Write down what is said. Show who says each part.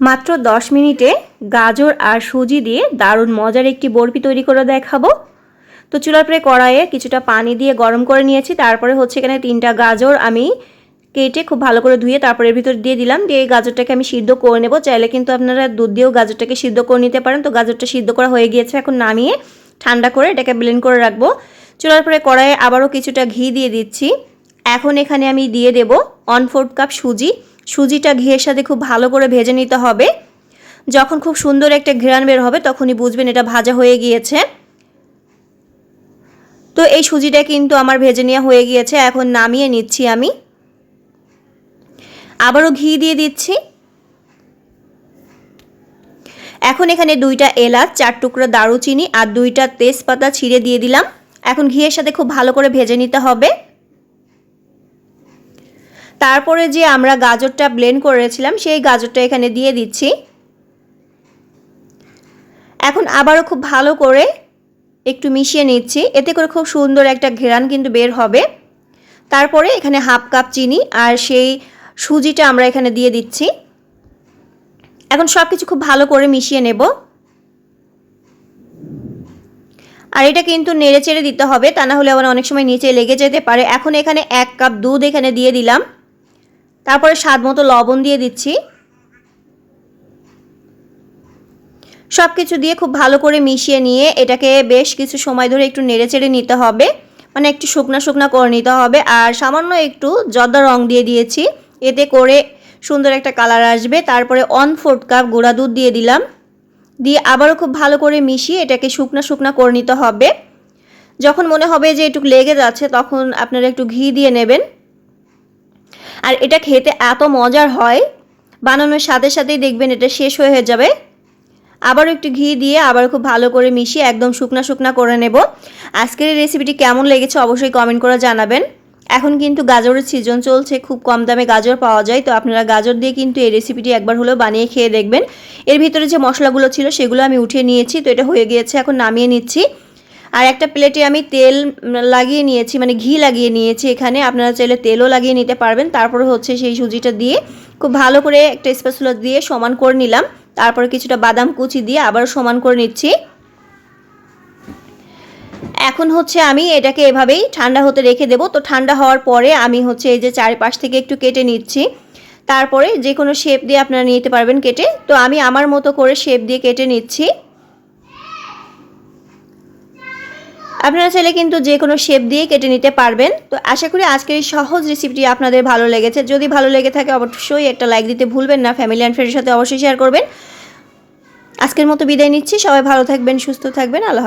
Speaker 1: মাত্র 10 মিনিটে গাজর আর সুজি দিয়ে দারুণ মজার একটি বরফি তৈরি করে দেখাবো। তো চুলার পরে কড়াইয়ে কিছুটা পানি দিয়ে গরম করে নিয়েছি। তারপরে হচ্ছে এখানে তিনটা গাজর আমি কেটে খুব ভালো করে ধুয়ে তারপরে ভিতর দিয়ে দিলাম। দিয়ে এই গাজরটাকে আমি সিদ্ধ করে নেব। চাইলে কিন্তু আপনারা দুধ দিয়েও গাজরটাকে সিদ্ধ করে নিতে পারেন। তো গাজরটা সিদ্ধ করা হয়ে গিয়েছে। এখন নামিয়ে ঠান্ডা করে এটাকে ব্লেন্ড করে রাখব। চুলার পরে কড়াইয়ে আবারও কিছুটা ঘি দিয়ে দিচ্ছি। এখন এখানে আমি দিয়ে দেব ওয়ান ফোর্থ কাপ সুজি। সুজিটা ঘিয়ের সাথে খুব ভালো করে ভেজে নিতে হবে। যখন খুব সুন্দর একটা ঘ্রাণ বের হবে, তখনই বুঝবেন এটা ভাজা হয়ে গিয়েছে। তো এই সুজিটা কিন্তু আমার ভেজে নেওয়া হয়ে গিয়েছে, এখন নামিয়ে নিচ্ছি আমি। আবারও ঘি দিয়ে দিচ্ছি। এখন এখানে দুইটা এলাচ, চার টুকরো দারুচিনি আর দুইটা তেজপাতা ছিঁড়ে দিয়ে দিলাম। এখন ঘিয়ের সাথে খুব ভালো করে ভেজে নিতে হবে। তারপরে যে আমরা গাজরটা ব্লেন্ড করেছিলাম, সেই গাজরটা এখানে দিয়ে দিচ্ছি। এখন আবারও খুব ভালো করে একটু মিশিয়ে নিচ্ছি। এতে করে খুব সুন্দর একটা ঘেরান কিন্তু বের হবে। তারপরে এখানে হাফ কাপ চিনি আর সেই সুজিটা আমরা এখানে দিয়ে দিচ্ছি। এখন সব কিছু খুব ভালো করে মিশিয়ে নেব। আর এটা কিন্তু নেড়ে চেড়ে দিতে হবে, তা না হলে আবার অনেক সময় নিচে লেগে যেতে পারে। এখন এখানে এক কাপ দুধ এখানে দিয়ে দিলাম। তারপরে স্বাদ মতো লবণ দিয়ে দিচ্ছি। সব কিছু দিয়ে খুব ভালো করে মিশিয়ে নিয়ে এটাকে বেশ কিছু সময় ধরে একটু নেড়ে চেড়ে নিতে হবে। মানে একটু শুকনা শুকনা করে নিতে হবে। আর সামান্য একটু জর্দা রং দিয়ে দিয়েছি। এতে করে সুন্দর একটা কালার আসবে। তারপরে ওয়ান ফোর্থ কাপ গুঁড়া দুধ দিয়ে দিলাম। দিয়ে আবারও খুব ভালো করে মিশিয়ে এটাকে শুকনা শুকনা করে নিতে হবে। যখন মনে হবে যে একটু লেগে যাচ্ছে, তখন আপনারা একটু ঘি দিয়ে নেবেন। আর এটা খেতে এত মজার হয়, বানানোর সাথে সাথেই দেখবেন এটা শেষ হয়ে যাবে। আবার একটু ঘি দিয়ে আবার খুব ভালো করে মিশিয়ে একদম শুকনা শুকনা করে নেব। আজকের এই রেসিপিটি কেমন লেগেছে অবশ্যই কমেন্ট করে জানাবেন। এখন কিন্তু গাজরের সিজন চলছে, খুব কম দামে গাজর পাওয়া যায়, তো আপনারা গাজর দিয়ে কিন্তু এই রেসিপিটি একবার হলেও বানিয়ে খেয়ে দেখবেন। এর ভিতরে যে মশলাগুলো ছিল সেগুলো আমি উঠিয়ে নিয়েছি, তো এটা হয়ে গিয়েছে, এখন নামিয়ে নিচ্ছি। আর একটা প্লেটে আমি তেল লাগিয়ে নিয়েছি মানে ঘি লাগিয়ে নিয়েছি এখানে। আপনারা চাইলে তেলও লাগিয়ে নিতে পারবেন। তারপরে হচ্ছে সেই সুজিটা দিয়ে খুব ভালো করে একটা স্পেসুলা দিয়ে সমান করে নিলাম। তারপরে কিছুটা বাদাম কুচি দিয়ে আবার সমান করে নিচ্ছি। এখন হচ্ছে আমি এটাকে এভাবেই ঠান্ডা হতে রেখে দেবো। তো ঠান্ডা হওয়ার পরে আমি হচ্ছে এই যে চারিপাশ থেকে একটু কেটে নিচ্ছি। তারপরে যে কোনো শেপ দিয়ে আপনারা নিতে পারবেন কেটে। তো আমি আমার মতো করে শেপ দিয়ে কেটে নিচ্ছি। আপনারা চাইলে কিন্তু যে কোনো শেপ দিয়ে কেটে নিতে পারবেন। তো আশা করি আজকের এই সহজ রেসিপিটি আপনাদের ভালো লেগেছে। যদি ভালো লেগে থাকে অবশ্যই একটা লাইক দিতে ভুলবেন না। ফ্যামিলি অ্যান্ড ফ্রেন্ডের সাথে অবশ্যই শেয়ার করবেন। আজকের মতো বিদায় নিচ্ছি। সবাই ভালো থাকবেন, সুস্থ থাকবেন। আল্লাহ